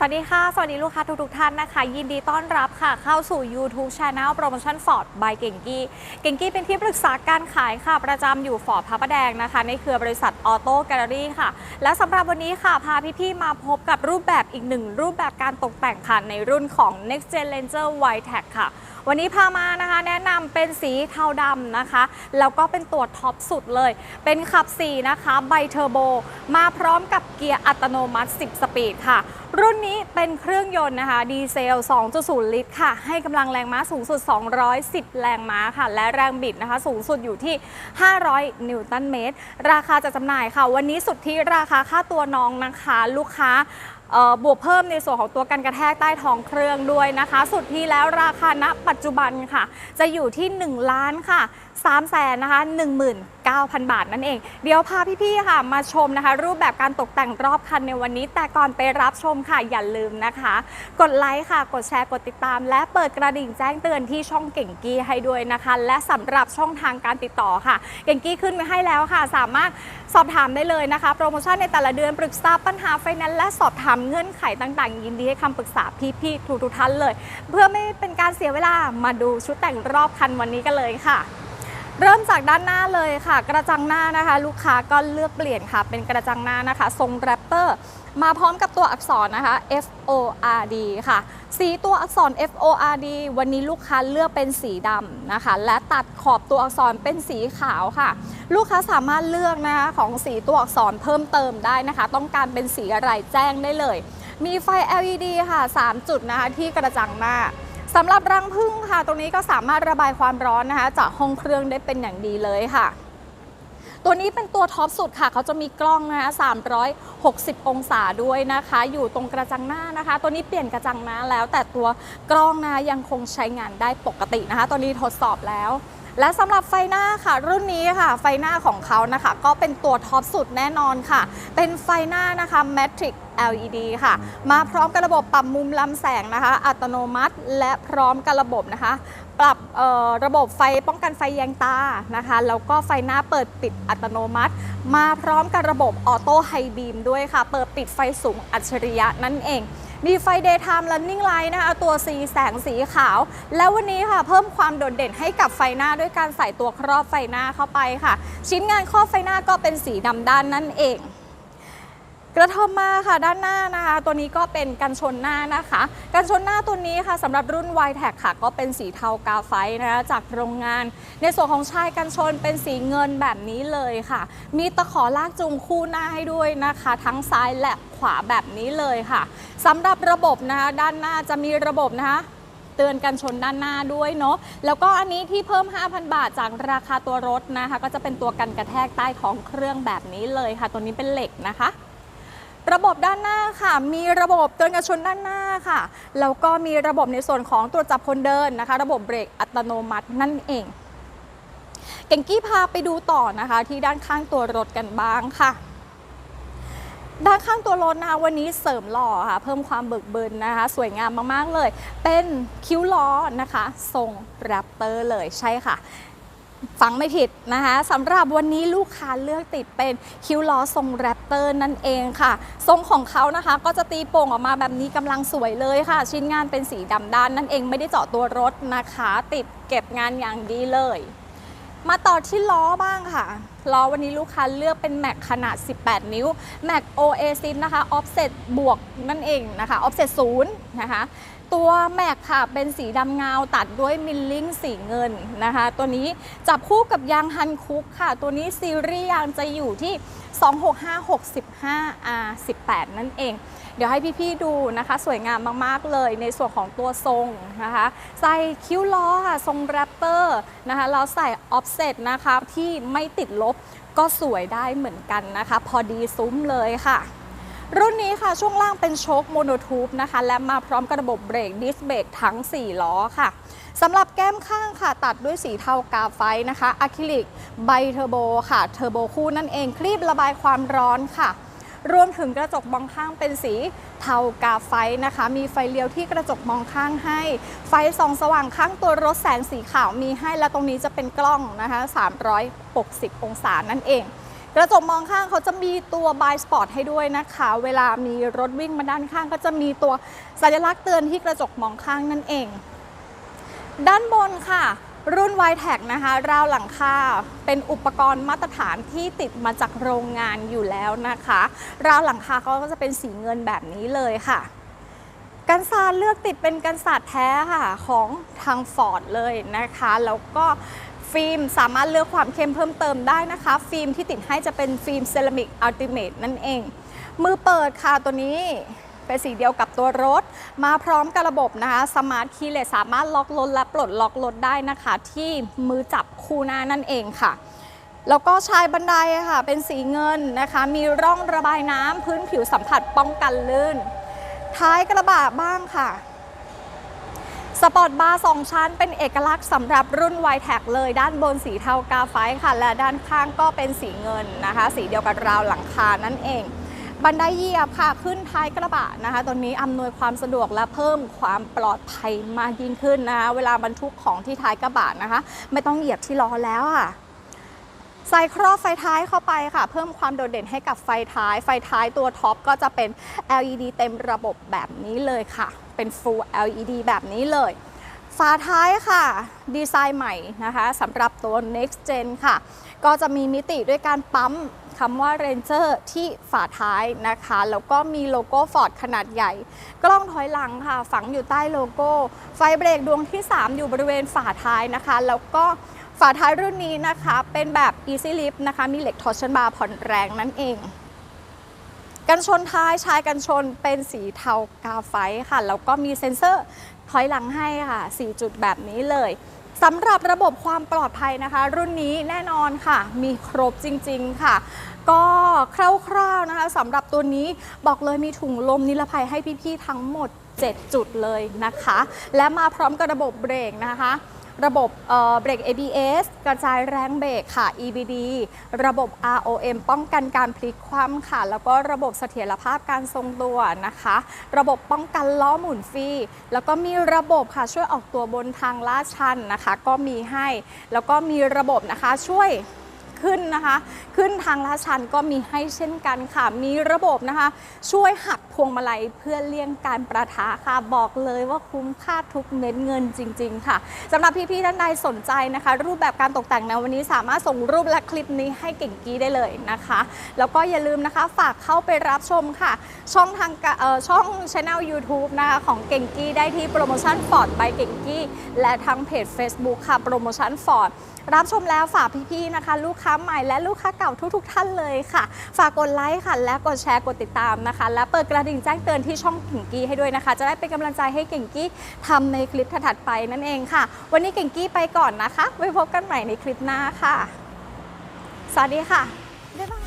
สวัสดีค่ะ สวัสดีลูกค้าทุกๆท่านนะคะ ยินดีต้อนรับค่ะ เข้าสู่ YouTube Channel Promotion Ford by เก่งกี้ เก่งกี้เป็นที่ปรึกษาการขายค่ะ ประจำอยู่ฟอร์ดพระประแดงนะคะ ในเครือบริษัทออโต้แกลเลอรี่ค่ะ และสำหรับวันนี้ค่ะ พาพี่ๆมาพบกับรูปแบบอีกหนึ่งรูปแบบการตกแต่งค่ะ ในรุ่นของ Next Gen Ranger White Tag ค่ะ วันนี้พามานะคะแนะนำเป็นสีเทาดำนะคะ แล้วก็เป็นตัวท็อปสุดเลย เป็นขับ 4 นะคะ ไบเทอร์โบ มาพร้อมกับเกียร์อัตโนมัติ 10 สปีดค่ะ รุ่นนี้เป็นเครื่องยนต์นะคะ ดีเซล 2.0 ลิตรค่ะ ให้กำลังแรงม้าสูงสุด 210 แรงม้าค่ะ และแรงบิดนะคะ สูงสุดอยู่ที่ 500 นิวตันเมตร ราคาจะจำหน่ายค่ะ วันนี้สุดที่ราคาค่าตัวน้องนะคะ ลูกค้าเอ่อ บวกเพิ่มในส่วนของตัวกันกระแทกใต้ท้องเครื่องด้วยนะคะ สุดที่แล้วราคาณปัจจุบันค่ะ จะอยู่ที่ 1 ล้านค่ะ3แสนนะคะ19,000 บาทนั่นเอง เดี๋ยวพาพี่ๆค่ะมาชมนะคะ รูปแบบการตกแต่งรอบคันในวันนี้ แต่ก่อนไปรับชมค่ะอย่าลืมนะคะ กดไลค์ค่ะ กดแชร์กดติดตาม และเปิดกระดิ่งแจ้งเตือนที่ช่องเก่งกี้ให้ด้วยนะคะ และสำหรับช่องทางการติดต่อค่ะ เก่งกี้ขึ้นไว้ให้แล้วค่ะ สามารถ สอบถามได้เลยนะคะ โปรโมชั่นในแต่ละเดือนปรึกษาปัญหาไฟแนนซ์และสอบถามเงื่อนไขต่างๆ ยินดีให้คำปรึกษาพี่ๆทุกๆท่านเลย เพื่อไม่เป็นการเสียเวลามาดูชุดแต่งรอบคันวันนี้กันเลยค่ะ เริ่มจากด้านหน้าเลยค่ะ กระจังหน้านะคะ ลูกค้าก็เลือกเปลี่ยนค่ะ เป็นกระจังหน้านะคะ ทรงแรปเตอร์ มาพร้อมกับตัวอักษรนะคะ F O R D ค่ะ สีตัวอักษร F O R D วันนี้ลูกค้าเลือกเป็นสีดำนะคะ และตัดขอบตัวอักษรเป็นสีขาวค่ะ ลูกค้าสามารถเลือกนะคะของสีตัวอักษรเพิ่มเติมได้นะคะ ต้องการเป็นสีอะไรแจ้งได้เลย มีไฟ LED ค่ะ 3 จุดนะคะที่กระจังหน้า สำหรับรังพึ่งค่ะ ตรงนี้ก็สามารถระบายความร้อนนะคะ จากห้องเครื่องได้เป็นอย่างดีเลยค่ะ ตัวนี้เป็นตัวท็อปสุดค่ะ เขาจะมีกล้องนะคะ360 องศาด้วยนะคะ อยู่ตรงกระจังหน้านะคะ ตัวนี้เปลี่ยนกระจังหน้าแล้ว แต่ตัวกล้องนะยังคงใช้งานได้ปกตินะคะ ตัวนี้ทดสอบแล้ว และสำหรับไฟหน้าค่ะ รุ่นนี้ค่ะ ไฟหน้าของเขานะคะ ก็เป็นตัวท็อปสุดแน่นอนค่ะ เป็นไฟหน้านะคะ Matrix LED ค่ะ มาพร้อมกับระบบปรับมุมลำแสงนะคะ อัตโนมัติและพร้อมกับระบบนะคะ ปรับระบบไฟป้องกันไฟแยงตานะคะ แล้วก็ไฟหน้าเปิดปิดอัตโนมัติ มาพร้อมกับระบบออโต้ไฮบีมด้วยค่ะ เปิดปิดไฟสูงอัจฉริยะนั่นเอง มีไฟ daytime running light นะคะตัวสีแสงสีขาว แล้ววันนี้ค่ะเพิ่มความโดดเด่นให้กับไฟหน้าด้วยการใส่ตัวครอบไฟหน้าเข้าไปค่ะ ชิ้นงานครอบไฟหน้าก็เป็นสีดำด้านนั่นเอง กระทอมมาค่ะด้านหน้านะคะ ตัวนี้ก็เป็นกันชนหน้านะคะ กันชนหน้าตัวนี้ค่ะสำหรับรุ่น y t e c ค่ะ ก็เป็นสีเทากาไฟนะคะจากโรงงาน ในส่วนของชายกันชนเป็นสีเงินแบบนี้เลยค่ะ มีตะขอลากจูงคู่หน้าให้ด้วยนะคะ ทั้งซ้ายและขวาแบบนี้เลยค่ะสำหรับระบบนะคะด้านหน้าจะมีระบบนะคะเตือนกันชนด้านหน้าด้วยเนาะ แล้วก็อันนี้ที่เพิ่ม 5,000 บาทจากราคาตัวรถนะคะ ก็จะเป็นตัวกันกระแทกใต้ท้องเครื่องแบบนี้เลยค่ะ ตัวนี้เป็นเหล็กนะคะ ระบบด้านหน้าค่ะ มีระบบเตือนกันชนด้านหน้าค่ะ แล้วก็มีระบบในส่วนของตรวจจับคนเดินนะคะ ระบบเบรกอัตโนมัตินั่นเองเก่งกี้พาไปดูต่อนะคะที่ด้านข้างตัวรถกันบ้างค่ะ ด้านข้างตัวรถนะคะวันนี้เสริมหล่อค่ะ เพิ่มความเบิกเบินนะคะ สวยงามมากๆเลย เป็นคิ้วล้อนะคะ ทรงแรปเตอร์เลยใช่ค่ะ ฟังไม่ผิดนะคะสำหรับวันนี้ลูกค้าเลือกติดเป็นคิ้วล้อทรงแรปเตอร์นั่นเองค่ะ ทรงของเขานะคะ ก็จะตีโป่งออกมาแบบนี้กำลังสวยเลยค่ะ ชิ้นงานเป็นสีดำด้านนั่นเองไม่ได้เจาะตัวรถนะคะ ติดเก็บงานอย่างดีเลย มาต่อที่ล้อบ้างค่ะ ล้อวันนี้ลูกค้าเลือกเป็นแม็กขนาด 18 นิ้วแม็ก Oasis นะคะ offset บวกนั่นเองนะคะ offset ศูนย์นะคะ ตัวแม็กค่ะเป็นสีดำเงาตัดด้วยมิลลิ่งสีเงินนะคะ ตัวนี้จับคู่กับยางฮันคุกค่ะ ตัวนี้ซีรีส์ยางจะอยู่ที่ 265-65R18 นั่นเอง เดี๋ยวให้พี่ๆดูนะคะ สวยงามมากๆเลยในส่วนของตัวทรงนะคะ ใส่คิ้วล้อค่ะ ทรงแรปเตอร์นะคะแล้วใส่ออฟเซตนะคะที่ไม่ติดลบก็สวยได้เหมือนกันนะคะ พอดีซุ้มเลยค่ะ รุ่นนี้ค่ะช่วงล่างเป็นโชคโมโนทูบนะคะ และมาพร้อมกับระบบเบรกดิสเบรกทั้ง 4 ล้อค่ะสำหรับแก้มข้างค่ะ ตัดด้วยสีเทากาไฟนะคะอะคริลิกไบเทอร์โบค่ะเทอร์โบคู่นั่นเองคลีบระบายความร้อนค่ะ รวมถึงกระจกมองข้างเป็นสีเทากาไฟนะคะ มีไฟเลี้ยวที่กระจกมองข้างให้ ไฟส่องสว่างข้างตัวรถแสงสีขาวมีให้ และตรงนี้จะเป็นกล้องนะคะ 360 องศานั่นเอง กระจกมองข้างเขาจะมีตัว by spot ให้ด้วยนะคะ เวลามีรถวิ่งมาด้านข้างก็จะมีตัวสัญลักษณ์เตือนที่กระจกมองข้างนั่นเอง ด้านบนค่ะ รุ่น y t e c นะคะ ราวหลังคาเป็นอุปกรณ์มาตรฐานที่ติดมาจากโรงงานอยู่แล้วนะคะ ราวหลังคาเขาก็จะเป็นสีเงินแบบนี้เลยค่ะกันศาสตร์เลือกติดเป็นกันศาสตร์แท้ค่ะของทางฟอร์ดเลยนะคะ แล้วก็ ฟิล์มสามารถเลือกความเข้มเพิ่มเติมได้นะคะ ฟิล์มที่ติดให้จะเป็นฟิล์มเซรามิกอัลติเมทนั่นเอง มือเปิดค่ะตัวนี้เป็นสีเดียวกับตัวรถ มาพร้อมกับระบบนะคะสมาร์ทคีย์เลสสามารถล็อกรถและปลดล็อกรถได้นะคะ ที่มือจับคู่หน้านั่นเองค่ะ แล้วก็ชายบันไดค่ะ เป็นสีเงินนะคะ มีร่องระบายน้ำพื้นผิวสัมผัสป้องกันลื่น ท้ายกระบะบ้างค่ะ สปอร์ตบาร์สองชั้นเป็นเอกลักษณ์สำหรับรุ่น y t e c เลย ด้านบนสีเทากาไฟค่ะ และด้านข้างก็เป็นสีเงินนะคะ สีเดียวกับราวหลังคานั่นเอง บันไดเหยียบค่ะขึ้นท้ายกระบะนะคะ ตัวนี้อำนวยความสะดวกและเพิ่มความปลอดภัยมากยิ่งขึ้นนะคะ เวลาบรรทุกของที่ท้ายกระบะนะคะ ไม่ต้องเหยียบที่ล้อแล้วค่ะใส่ครอบไฟท้ายเข้าไปค่ะ เพิ่มความโดดเด่นให้กับไฟท้าย ไฟท้ายตัวท็อปก็จะเป็น LED เต็มระบบแบบนี้เลยค่ะ เป็น Full LED แบบนี้เลย ฝาท้ายค่ะ ดีไซน์ใหม่นะคะสำหรับตัว Next Gen ค่ะ ก็จะมีมิติด้วยการปั๊มคำว่า Ranger ที่ฝาท้ายนะคะ แล้วก็มีโลโก้ Ford ขนาดใหญ่ กล้องถอยหลังค่ะ ฝังอยู่ใต้โลโก้ ไฟเบรกดวงที่ 3 อยู่บริเวณฝาท้ายนะคะ แล้วก็ฝาท้ายรุ่นนี้นะคะ เป็นแบบ Easy Lift นะคะ มีเหล็ก Torsion Bar ผ่อนแรงนั่นเอง กันชนท้ายชายกันชนเป็นสีเทากาไฟค่ะ แล้วก็มีเซ็นเซอร์ถอยหลังให้ค่ะ 4 จุดแบบนี้เลยสำหรับระบบความปลอดภัยนะคะ รุ่นนี้แน่นอนค่ะ มีครบจริง ๆ ค่ะ ก็คร่าวๆนะคะสำหรับตัวนี้บอกเลยมีถุงลมนิรภัยให้พี่ ๆ ทั้งหมด 7 จุดเลยนะคะ และมาพร้อมกับระบบเบรกนะคะ ระบบเบรก ABS กระจายแรงเบรกค่ะ EBD ระบบ ROM ป้องกันการพลิกคว่ำค่ะ แล้วก็ระบบเสถียรภาพการทรงตัวนะคะ ระบบป้องกันล้อหมุนฟรี แล้วก็มีระบบค่ะช่วยออกตัวบนทางลาดชันนะคะ ก็มีให้ แล้วก็มีระบบนะคะช่วย ขึ้นนะคะ ขึ้นทางลาดชันก็มีให้เช่นกันค่ะ มีระบบนะคะ ช่วยหักพวงมาลัยเพื่อเลี่ยงการประทะค่ะ บอกเลยว่าคุ้มค่าทุกเม็ดเงินจริง ๆ ค่ะสำหรับพี่ๆท่านใดสนใจนะคะ รูปแบบการตกแต่งในวันนี้สามารถส่งรูปและคลิปนี้ให้เก่งกี้ได้เลยนะคะ แล้วก็อย่าลืมนะคะฝากเข้าไปรับชมค่ะ ช่องทางกะเอ่อช่องช anel YouTube นะคะของเก่งกี้ได้ที่โปรโมชั่นฟอร์ด by เก่งกี้และทางเพจ Facebook ค่ะโปรโมชั่นฟอร์ดรับชมแล้วฝากพี่ๆนะคะ ลูกค้า้าใหม่และลูกค้าเก่าทุกๆท่านเลยค่ะ ฝากกดไลค์ค่ะ และกดแชร์กดติดตามนะคะ และเปิดกระดิ่งแจ้งเตือนที่ช่องเก่งกี้ให้ด้วยนะคะ จะได้เป็นกำลังใจให้เก่งกี้ทำในคลิปถัดไปนั่นเองค่ะ วันนี้เก่งกี้ไปก่อนนะคะ ไว้พบกันใหม่ในคลิปหน้าค่ะ สวัสดีค่ะบ๊ายบาย